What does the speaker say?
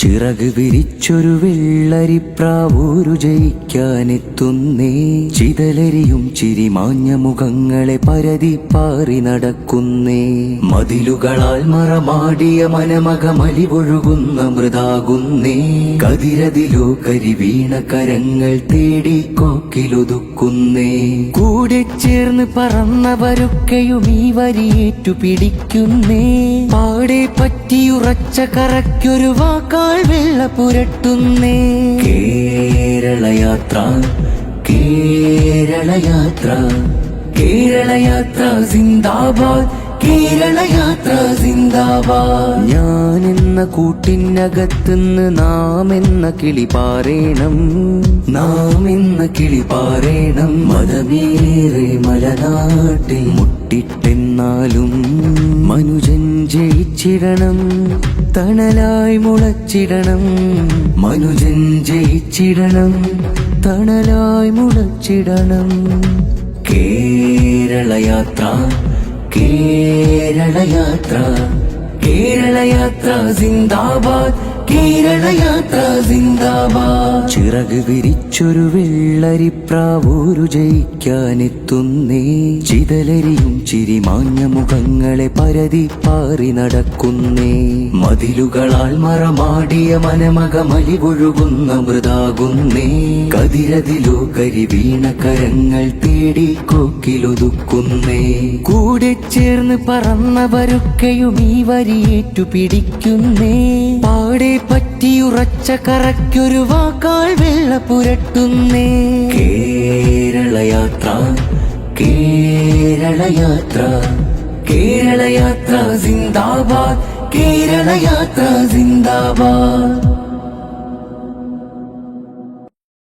ചിറക് വിരിച്ചൊരു വെള്ളരി വെള്ളരിപ്രാവൂരു ജയിക്കാനെത്തുന്നേ. ചിതലരിയും ചിരിമാഞ്ഞ മുഖങ്ങളെ പരതി പാറി നടക്കുന്നേ. മതിലുകളാൽ മറമാടിയ മനമക മലിപൊഴുകുന്ന മൃതാകുന്നേ. കതിരതിലോ കരിവീണ കരങ്ങൾ തേടി കോക്കിലൊതുക്കുന്നേ. കൂടെ ചേർന്ന് പറന്നവരൊക്കെയും ഈ വരിയേറ്റു പിടിക്കുന്നേ. പാടെ പറ്റിയുറച്ച കറയ്ക്കൊരു വെള്ള പുരട്ടുന്നേ. കേരളയാത്ര കേരളയാത്ര കേരളയാത്ര സിന്ദാബാദ് കേരളയാത്ര സിന്ദാബാദ്. ഞാൻ എന്ന കൂട്ടിനകത്തുനിന്ന് നാം എന്ന കിളി പാറേണം. നാം എന്ന കിളി പാറേണം മതമേറെ മലനാട്ടിൽ. മുട്ടിട്ടെന്നാലും മനുജൻ ജയിച്ചിടണം തണലായി മുളച്ചിടണം. മനുജൻ ജയിച്ചിടണം തണലായി മുളച്ചിടണം. കേരളയാത്ര കേരളയാത്ര കേരളയാത്ര സിന്ദാബാദ് കേരളയാത്ര സിന്ദാബാദ്. ചിറക് വിരിച്ചൊരു വെള്ളരിപ്രാവൂരു ജയിക്കാനെത്തുന്നേ. ചിതലരിയും ചിരിമാഞ്ഞ മുഖങ്ങളെ പരതി പാറി നടക്കുന്നേ. മതിലുകളാൽ മറമാടിയ മനമകമലിവൊഴുകുന്ന മൃതാകുന്നേ. കതിരതിലോ കരിവീണ കരങ്ങൾ തേടി കോക്കിലൊതുക്കുന്നേ. കൂടെ ചേർന്ന് പറന്നവരൊക്കെയും ഈ വരിയേറ്റു പിടിക്കുന്നേ. പാടെ പറ്റിയുറച്ച കറക്കൊരു വാക്കാൾ വെള്ള പുരട്ടുന്നേ. കേരളയാത്ര കേരളയാത്ര കേരളയാത്ര സിന്ദാബാദ് കേരളയാത്ര സിന്ദാബാദ്.